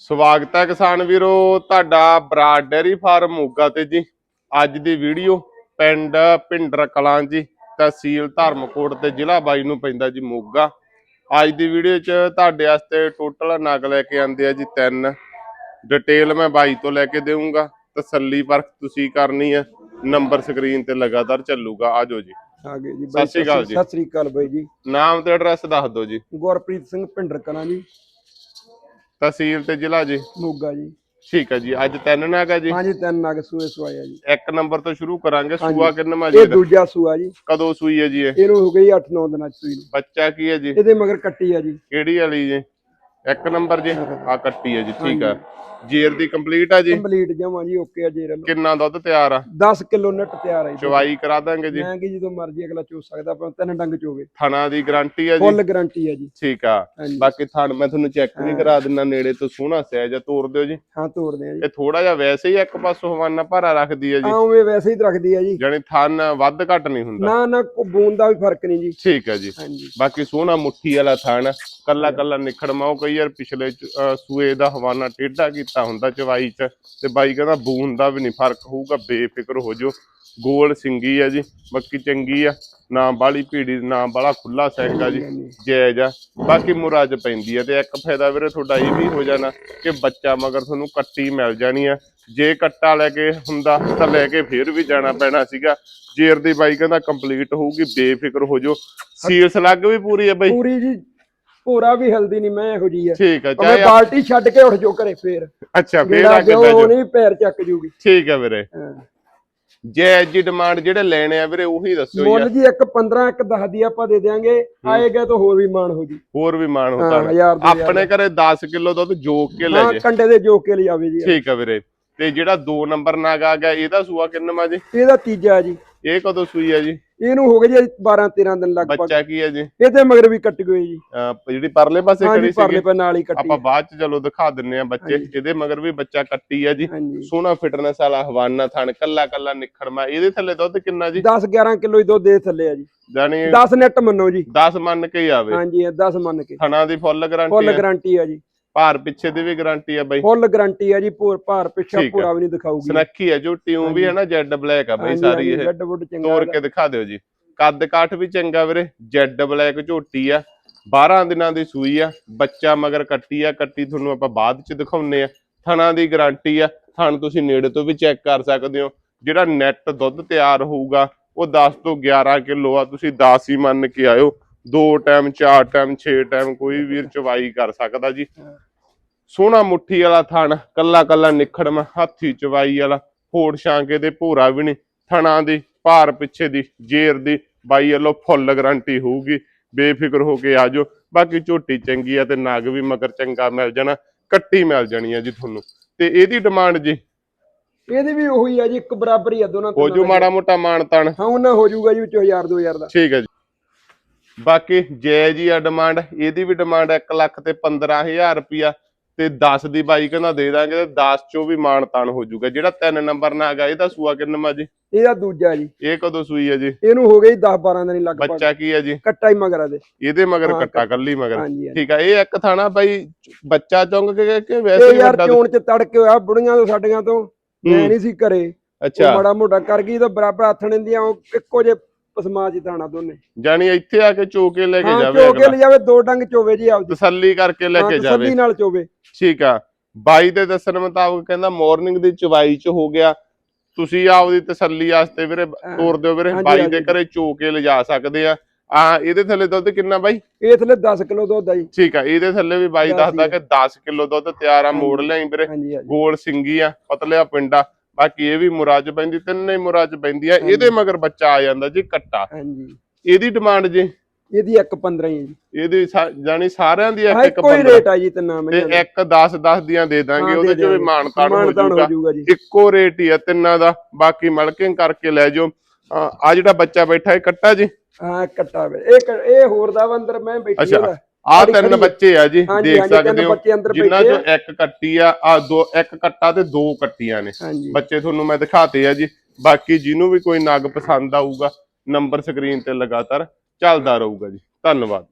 ਸਵਾਗਤ ਹੈ ਕਿਸਾਨ ਵੀਰੋ ਤੁਹਾਡਾ ਬਰਾਡ ਡੇਅਰੀ ਫਾਰਮ ਮੋਗਾ ਤੇ ਜੀ। ਅੱਜ ਦੀ ਵੀਡੀਓ ਪਿੰਡ ਭਿੰਡਰ ਕਲਾਂ ਜੀ ਤਹਿਸੀਲ ਧਰਮਕੋਟ ਤੇ ਜ਼ਿਲ੍ਹਾ ਬਾਈ ਨੂੰ ਪੈਂਦਾ ਜੀ ਮੋਗਾ। ਅੱਜ ਦੀ ਵੀਡੀਓ 'ਚ ਤੁਹਾਡੇ ਵਾਸਤੇ ਟੋਟਲ ਨਗ ਲੈ ਕੇ ਆਂਦੇ ਆ ਜੀ ਤਿੰਨ। ਡਿਟੇਲ ਮੈਂ ਬਾਈ ਤੋਂ ਲੈ ਕੇ ਦੇਵਾਂਗਾ ਤਸੱਲੀ ਪਰਖ ਤੁਸੀਂ ਕਰਨੀ ਹੈ। ਨੰਬਰ ਸਕਰੀਨ ਤੇ ਲਗਾਤਾਰ ਚੱਲੂਗਾ। ਆਜੋ ਜੀ। ਆ ਗਏ ਜੀ ਸਤਿ ਸ਼੍ਰੀ ਅਕਾਲ ਜੀ। ਸਤਿ ਸ੍ਰੀ ਅਕਾਲ ਬਾਈ ਜੀ। ਨਾਮ ਤੇ ਐਡਰੈਸ ਦੱਸ ਦਿਓ ਜੀ। ਗੁਰਪ੍ਰੀਤ ਸਿੰਘ ਭਿੰਡਰ ਕਲਾਂ ਜੀ। ਤਹਿਸੀਲ ਤੇ ਜ਼ਿਲ੍ਹਾ ਜੀ? ਮੋਗਾ ਜੀ। ਠੀਕ ਹੈ ਜੀ ਅੱਜ ਤਿੰਨ ਨਗ ਹੈ ਜੀ? ਹਾਂਜੀ ਤਿੰਨ ਨਗ ਸੂਏ ਸਵਾਇਆ ਜੀ। ਇੱਕ ਨੰਬਰ ਤੋਂ ਸ਼ੁਰੂ ਕਰਾਂਗੇ। ਸੂਆ ਕਿੰਨਵਾਂ ਜੀ ਇਹ? ਦੂਜਾ ਸੂਆ ਜੀ। ਕਦੋਂ ਸੂਈ ਹੈ ਜੀ ਇਹ? ਇਹਨੂੰ ਹੋ ਗਈ 8-9 ਦਿਨਾਂ ਚ ਸੂਈ ਬੱਚਾ ਕੀ ਹੈ ਜੀ? ਇਹਦੇ ਮਗਰ ਕੱਟੀ ਆ ਜੀ। ਕਿਹੜੀ ਵਾਲੀ ਜੀ? ਇੱਕ ਨੰਬਰ ਜੀ ਆ ਕੱਟੀ ਹੈ ਜੀ ਠੀਕ ਆ ਜੇਰ ਦੀ ਕੰਪਲੀਟ ਆ ਜੀ? ਕੰਪਲੀਟ ਜਮਾ ਜੀ ਓਕੇ ਆ ਜੇਰਲ ਕਿੰਨਾ ਦੁੱਧ ਤਿਆਰ ਆ? 10 ਕਿਲੋ ਨਟ ਤਿਆਰ ਹੈ ਜੀ। ਚਵਾਈ ਕਰਾ ਦਾਂਗੇ ਜੀ। ਮੈਂ ਕਿ ਜਦੋਂ ਮਰਜ਼ੀ ਅਗਲਾ ਚੋ ਸਕਦਾ ਪਰ ਤਿੰਨ ਡੰਗ ਚੋਵੇ। ਥਣਾ ਦੀ ਗਾਰੰਟੀ ਆ ਜੀ? ਫੁੱਲ ਗਾਰੰਟੀ ਹੈ ਜੀ। ਠੀਕ ਆ। ਹਾਂਜੀ। ਬਾਕੀ ਥਣ ਮੈਂ ਤੁਹਾਨੂੰ ਚੈੱਕ ਵੀ ਕਰਾ ਦਿੰਦਾ ਨੇੜੇ ਤੋਂ ਸੋਹਣਾ ਸਿਆ ਜਾਂ ਤੋੜ ਦਿਓ ਜੀ। ਹਾਂ ਤੋੜਦੇ ਆ ਜੀ। ਇਹ ਥੋੜਾ ਜਿਹਾ ਵੈਸੇ ਹੀ ਇੱਕ ਪਾਸੋਂ ਹਵਾਨਾ ਭਾਰਾ ਰੱਖਦੀ ਹੈ ਜੀ। ਉਵੇਂ ਵੈਸੇ ਹੀ ਰੱਖਦੀ ਆ ਜੀ। ਜਾਣੀ ਥਣ ਵੱਧ ਘੱਟ ਨਹੀਂ ਹੁੰਦਾ। ਨਾ ਨਾ ਕੋ ਬੂੰਦ ਦਾ ਵੀ ਫ਼ਰਕ ਨਹੀਂ ਜੀ। ਠੀਕ ਹੈ ਜੀ। ਹਾਂਜੀ। ਬਾਕੀ ਸੋਹਣਾ ਮੁੱਠੀ ਵਾਲਾ ਥਣ ਕੱਲਾ ਕੱਲਾ ਨਿਖੜਮਾ ਉਹ ਕਈ ਯਾਰ ਪਿਛਲੇ ਸੂਏ ਦਾ ਹਵਾਨਾ ਟੇਢਾ ਕੀਤਾ ਹੁੰਦਾ ਚਵਾਈ ਚ, ਤੇ ਬਾਈ ਕਹਿੰਦਾ ਬੂਨ ਦਾ ਵੀ ਨਹੀਂ ਫ਼ਰਕ ਹੋਊਗਾ, ਬੇਫਿਕਰ ਹੋ ਜਾਓ ਗੋਲ ਸਿੰਗੀ ਆ ਜੀ ਬਾਕੀ ਚੰਗੀ ਆ, ਨਾ ਬਾਲੀ ਭੀੜੀ, ਨਾ ਬਾਲਾ ਖੁੱਲਾ ਸਿੰਘ ਆ ਜੀ, ਜਾਇਜ਼ ਆ। ਬਾਕੀ ਮੁਰਾ ਪੈਂਦੀ ਆ, ਤੇ ਇੱਕ ਫਾਇਦਾ ਵੀਰੇ ਤੁਹਾਡਾ ਇਹ ਵੀ ਹੋ ਜਾਣਾ ਕਿ ਬੱਚਾ ਮਗਰ ਤੁਹਾਨੂੰ ਕੱਟੀ ਮਿਲ ਜਾਣੀ ਆ। ਜੇ ਕੱਟਾ ਲੈ ਕੇ ਹੁੰਦਾ, ਤਾਂ ਲੈ ਕੇ ਫੇਰ ਵੀ ਜਾਣਾ ਪੈਣਾ ਸੀਗਾ। ਜੇਰ ਦੀ ਬਾਈ ਕਹਿੰਦਾ ਕੰਪਲੀਟ ਹੋਊਗੀ, ਬੇਫਿਕਰ ਹੋ ਜਾਓ ਸੀਲਸ ਲੱਗ ਵੀ ਪੂਰੀ ਆ ਬਾਈ? ਪੂਰੀ ਜੀ ਪੂਰਾ ਵੀ ਹਲਦੀ ਨਹੀਂ ਮੈਂ ਇਹੋ ਜੀ ਆ। ਠੀਕ ਆ ਚਾਹੇ ਬਾਲਟੀ ਛੱਡ ਕੇ ਉੱਠ ਜੋ ਘਰੇ ਫੇਰ। ਅੱਛਾ ਫੇਰ ਆ ਕੇ ਜਾਓ ਨਹੀਂ ਪੈਰ ਚੱਕ ਜੂਗੀ। ਠੀਕ ਆ ਵੀਰੇ। ਹਾਂ। ਜੇ ਜੀ ਡਿਮਾਂਡ ਜਿਹੜੇ ਲੈਣੇ ਆ ਵੀਰੇ ਉਹੀ ਮੁੱਲ ਯਾਰ ਜੀ ਇੱਕ 15 ਇੱਕ 10 ਦੀ ਆਪਾਂ ਦੇ ਦਿਆਂਗੇ। ਆਏਗਾ ਤਾਂ ਹੋਰ ਵੀ ਮਾਣ ਹੋ ਜੀ। ਹੋਰ ਵੀ ਮਾਣ ਹਾਂ ਹੁੰਦਾ। ਆਪਣੇ ਘਰੇ 10 ਕਿਲੋ ਦੁੱਧ ਜੋਕ ਕੇ ਲੈ ਹਾਂ ਜੇ। ਕੰਡੇ ਦੇ ਜੋ ਕੇ ਲਿਆਵੇ ਜੀ। ਠੀਕ ਆ ਵੀਰੇ। ਤੇ ਜਿਹੜਾ 2 ਨੰਬਰ ਨਾਗ ਆ ਗਿਆ ਇਹਦਾ ਸੂਆ ਕਿੰਨਵਾ ਜੀ? ਇਹਦਾ ਤੀਜਾ ਜੀ। ਇਹ ਕਦੋਂ ਸੂਈ ਆ ਜੀ? ਇਹਨੂੰ ਹੋ ਗਏ ਜੀ 12 13 ਦਿਨ ਲਗਭਗ। ਬੱਚਾ ਕੀ ਹੈ ਜੀ? ਇਹਦੇ ਮਗਰ ਵੀ ਕੱਟ ਗਏ ਜੀ। ਅਹ ਜਿਹੜੀ ਪਰਲੇ ਪਾਸੇ ਹਾਂਜੀ ਖੜੀ ਪਰਲੇ ਪੈ ਨਾਲ ਹੀ ਕੱਟੀ। ਆਪਾਂ ਬਾਅਦ ਚ ਚਲੋ ਦਿਖਾ ਦਿੰਨੇ ਆ ਬੱਚੇ। ਇਹਦੇ ਮਗਰ ਵੀ ਬੱਚਾ ਕੱਟੀ ਆ ਜੀ। ਹਾਂਜੀ। ਸੋਹਣਾ ਫਿਟਨੈਸ ਵਾਲਾ ਹਵਾਨਾ ਥਣ ਕੱਲਾ ਕੱਲਾ ਨਿਖੜਮਾ। ਇਹਦੇ ਥੱਲੇ ਦੁੱਧ ਕਿੰਨਾ ਜੀ? 10 11 ਕਿਲੋ ਹੀ ਦੁੱਧ ਦੇ ਥੱਲੇ ਆ ਜੀ। ਜਾਨੀ 10 ਨੈਟ ਮੰਨੋ ਜੀ। 10 ਮੰਨ ਕੇ ਹੀ ਆਵੇ। ਹਾਂਜੀ 10 ਮੰਨ ਕੇ। ਥਣਾ ਦੀ ਫੁੱਲ ਗਾਰੰਟੀ ਫੁੱਲ ਹੈ ਗਾਰੰਟੀ ਆ ਜੀ। ਭਾਰ ਪਿੱਛੇ ਦੀ ਵੀ ਗਾਰੰਟੀ ਆ ਬਾਈ। ਫੁੱਲ ਗਾਰੰਟੀ ਆ ਜੀ ਪੂਰ ਭਾਰ ਪਿੱਛਾ ਆ। ਪੂਰਾ ਵੀ ਨਹੀਂ ਦਿਖਾਊਗੀ। ਸਨੱਖੀ ਹੈ ਜੋ ਟਿਊ ਵੀ ਹੈ ਨਾ ਜੈਡ ਬਲੈਕ ਆ ਬਈ ਸਾਰੀ ਇਹ। ਤੋੜ ਕੇ ਦਿਖਾ ਦਿਓ ਜੀ। ਕੱਦ ਕਾਠ ਵੀ ਚੰਗਾ ਵੀਰੇ ਜੈਡ ਬਲੈਕ ਝੋਟੀ ਆ। 12 ਦਿਨਾਂ ਦੀ ਸੂਈ ਆ ਬੱਚਾ ਮਗਰ ਕੱਟੀ ਆ ਕੱਟੀ ਤੁਹਾਨੂੰ ਆਪਾਂ ਬਾਅਦ ਚ ਦਿਖਾਉਨੇ ਆ। ਥਣਾ ਦੀ ਗਾਰੰਟੀ ਆ ਥਣ ਤੁਸੀਂ ਨੇੜੇ ਤੋਂ ਵੀ ਚੈੱਕ ਕਰ ਸਕਦੇ ਹੋ। ਜਿਹੜਾ ਨੈਟ ਦੁੱਧ ਤਿਆਰ ਹੋਊਗਾ ਉਹ 10 ਤੋਂ 11 ਕਿਲੋ ਆ ਤੁਸੀਂ 10 ਹੀ ਮੰਨ ਕੇ ਆਇਓ। ਦੋ ਟਾਈਮ ਚਾਰ ਟਾਈਮ 6 ਟਾਈਮ ਕੋਈ ਵੀਰ ਚਵਾਈ ਕਰ ਸਕਦਾ ਜੀ। ਸੋਹਣਾ ਮੁੱਠੀ ਵਾਲਾ ਥਣ ਕੱਲਾ ਕੱਲਾ ਨਿਖੜਮ ਹਾਥੀ ਚਵਾਈ ਵਾਲਾ ਫੋੜ ਛਾਂਕੇ ਦੇ ਭੋਰਾ ਵੀ ਨਹੀਂ। ਥਣਾ ਦੀ ਭਾਰ ਪਿੱਛੇ ਦੀ ਜੇਰ ਦੀ ਬਾਈ ਵੱਲੋਂ ਫੁੱਲ ਗਾਰੰਟੀ ਹੋਊਗੀ। ਬੇਫਿਕਰ ਹੋ ਕੇ ਆਜੋ ਬਾਕੀ ਝੋਟੀ ਚੰਗੀ ਆ ਤੇ ਨਗ ਵੀ ਮਗਰ ਚੰਗਾ ਮਿਲ ਜਾਣਾ ਕੱਟੀ ਮਿਲ ਜਾਣੀ ਆ ਜੀ ਤੁਹਾਨੂੰ। ਤੇ ਇਹਦੀ ਡਿਮਾਂਡ ਜੀ? ਇਹਦੀ ਵੀ ਉਹੀ ਆ ਜੀ ਇੱਕ ਬਰਾਬਰ ਹੀ ਆ ਦੋਨਾਂ ਹੋ ਜੂ ਮਾੜਾ ਮੋਟਾ ਮਾਣ ਤਾਣ ਹਾਂ ਉਹਨਾਂ ਹੋ ਜਾਊਗਾ ਜੀ ਵਿੱਚੋਂ 1000 2000 ਦਾ। ਠੀਕ ਹੈ ਜੀ। ਬਾਕੀ ਜੈ ਜੀ ਆ ਡਿਮਾਂਡ ਇਹਦੀ ਵੀ ਡਿਮਾਂਡ 1 ਲੱਖ ਤੇ 15000 ਰੁਪਿਆ ਤੇ 10 ਦੀ ਬਾਈ ਕਹਿੰਦਾ ਦੇ ਦਾਂਗੇ ਤੇ 10 ਚੋਂ ਵੀ ਮਾਣ ਤਾਣ ਹੋ ਜਾਊਗਾ। ਜਿਹੜਾ 3 ਨੰਬਰ ਨਾ ਹੈਗਾ ਇਹਦਾ ਸੂਆ ਕਿੰਨਵਾ ਜੀ? ਇਹਦਾ ਦੂਜਾ ਜੀ। ਇਹ ਕਦੋਂ ਸੂਈ ਹੈ ਜੀ? ਇਹਨੂੰ ਹੋ ਗਈ 10 12 ਦਿਨ ਲਗਭਗ। ਬੱਚਾ ਕੀ ਹੈ ਜੀ? ਕੱਟਾ ਹੀ ਮਗਰਾ ਦੇ ਇਹਦੇ। ਮਗਰ ਕੱਟਾ ਕੱਲੀ ਮਗਰ। ਠੀਕ ਆ ਇਹ ਇੱਕ ਥਾਣਾ ਬਾਈ ਬੱਚਾ ਚੁੰਗ ਕੇ ਕਿ ਵੈਸੇ ਹੀ ਯਾਰ ਚੋਣ ਚ ਤੜਕੇ ਹੋਇਆ ਬੁੜੀਆਂ ਤੋਂ ਸਾਡੀਆਂ ਤੋਂ। ਮੈਂ ਨਹੀਂ ਸੀ ਘਰੇ। ਅੱਛਾ। ਮਾੜਾ ਮੋਟਾ ਕਰ ਗਈ ਤਾਂ ਬਰਾਬਰ ਆਥਣ ਦੀਆਂ ਉਹ ਇੱਕੋ ਜੇ ਪਸਮਾ ਚ ਦਾਣਾ ਦੋਨੇ। ਜਾਨੀ ਇੱਥੇ ਆ ਕੇ ਚੋਕੇ ਲੈ ਕੇ ਹਾਂ ਜਾਵੇ ਚੋ ਕੇ ਅਗਲਾ। ਲੈ ਜਾਵੇ ਦੋ ਡੰਗ ਚੋਵੇ ਜੀ ਆਪਦੀ। ਤਸੱਲੀ ਕਰਕੇ ਲੈ ਕੇ ਜਾਵੇ। ਨਾਲ ਚੋਵੇ। ਠੀਕ ਆ। ਬਾਈ ਦੇ ਦੱਸਣ ਮੁਤਾਬਕ ਕਹਿੰਦਾ ਮਾਰਨਿੰਗ ਦੀ ਚਵਾਈ ਚ ਹੋ ਗਿਆ। ਤੁਸੀਂ ਆਪਦੀ ਤਸੱਲੀ ਵਾਸਤੇ ਵੀਰੇ ਤੋਰ ਦਿਓ ਵੀਰੇ ਹਾਂਜੀ, ਬਾਈ ਦੇ ਹਾਂਜੀ। ਘਰੇ ਚੋ ਕੇ ਲਿਜਾ ਸਕਦੇ ਆ। ਆ ਇਹਦੇ ਥੱਲੇ ਦੁੱਧ ਕਿੰਨਾ ਬਾਈ? ਇਹ ਥਲੇ 10 ਕਿਲੋ ਦੁੱਧ ਆ ਜੀ। ਠੀਕ ਆ ਇਹਦੇ ਥੱਲੇ ਵੀ ਬਾਈ ਦਸ ਦੱਸਦਾ ਕਿ 10 ਕਿਲੋ ਦੁੱਧ ਤਿਆਰ ਆ ਮੋੜ। ਲਿਆਈ ਵੀਰੇ। ਹਾਂਜੀ ਹਾਂਜੀ। ਗੋਲ ਸਿੰਗੀ ਆ ਪਤਲਿਆ ਪਿੰਡਾ। ਬਾਕੀ ਇਹ ਵੀ ਮੁਰਾਜ ਪੈਂਦੀ ਤਿੰਨੇ ਹੀ ਮੁਰਾਜ ਪੈਂਦੀ ਆ ਇਹਦੇ ਮਗਰ ਬੱਚਾ ਆ ਜਾਂਦਾ ਜੀ ਕੱਟਾ। ਹਾਂਜੀ। ਇਹਦੀ ਡਿਮਾਂਡ ਜੀ? ਇਹਦੀ ਇੱਕ 15 ਹੀ ਹੈ ਜੀ। ਇਹਦੀ ਜਾਣੀ ਸਾਰਿਆਂ ਦੀ ਇੱਕ ਹਾਂ ਇੱਕ ਕੋਈ 15 ਰੇਟ ਆ ਜੀ ਤਿੰਨਾਂ ਤੇ ਮਹੀਨਿਆਂ ਦਾ। ਇੱਕ 10 10 ਦੀਆਂ ਦੇ ਦਾਂਗੇ ਹਾਂ, ਉਹਦੇ ਚ ਵੀ। ਮਾਨਤਾਨ ਹੋ ਜਾਊਗਾ। ਇੱਕੋ ਰੇਟ ਹੀ ਆ ਤਿੰਨਾਂ ਦਾ ਬਾਕੀ ਮਲਕਿੰਗ ਕਰਕੇ ਲੈ ਜਾਓ। ਆ ਜਿਹੜਾ ਬੱਚਾ ਬੈਠਾ ਹੈ ਕੱਟਾ ਜੀ? ਹਾਂ ਕੱਟਾ ਇਹ ਇਹ ਹੋਰ ਦਾ ਅੰਦਰ ਮੈਂ ਬੈਠੀ ਅੱਛਾ। ਆ ਤਿੰਨ ਬੱਚੇ ਆ ਜੀ ਦੇਖ ਸਕਦੇ ਹੋ। ਜਿਨ੍ਹਾਂ ਚੋਂ ਇੱਕ ਕੱਟੀ ਆ ਆ ਦੋ ਇੱਕ ਕੱਟਾ ਤੇ ਦੋ ਕੱਟੀਆਂ ਨੇ। ਬੱਚੇ ਤੁਹਾਨੂੰ ਮੈਂ ਦਿਖਾਤੇ ਆ ਜੀ। ਬਾਕੀ ਜਿਹਨੂੰ ਵੀ ਕੋਈ ਨਗ ਪਸੰਦ ਆਊਗਾ ਨੰਬਰ ਸਕਰੀਨ ਤੇ ਲਗਾਤਾਰ ਚੱਲਦਾ ਰਹੂਗਾ ਜੀ। ਧੰਨਵਾਦ।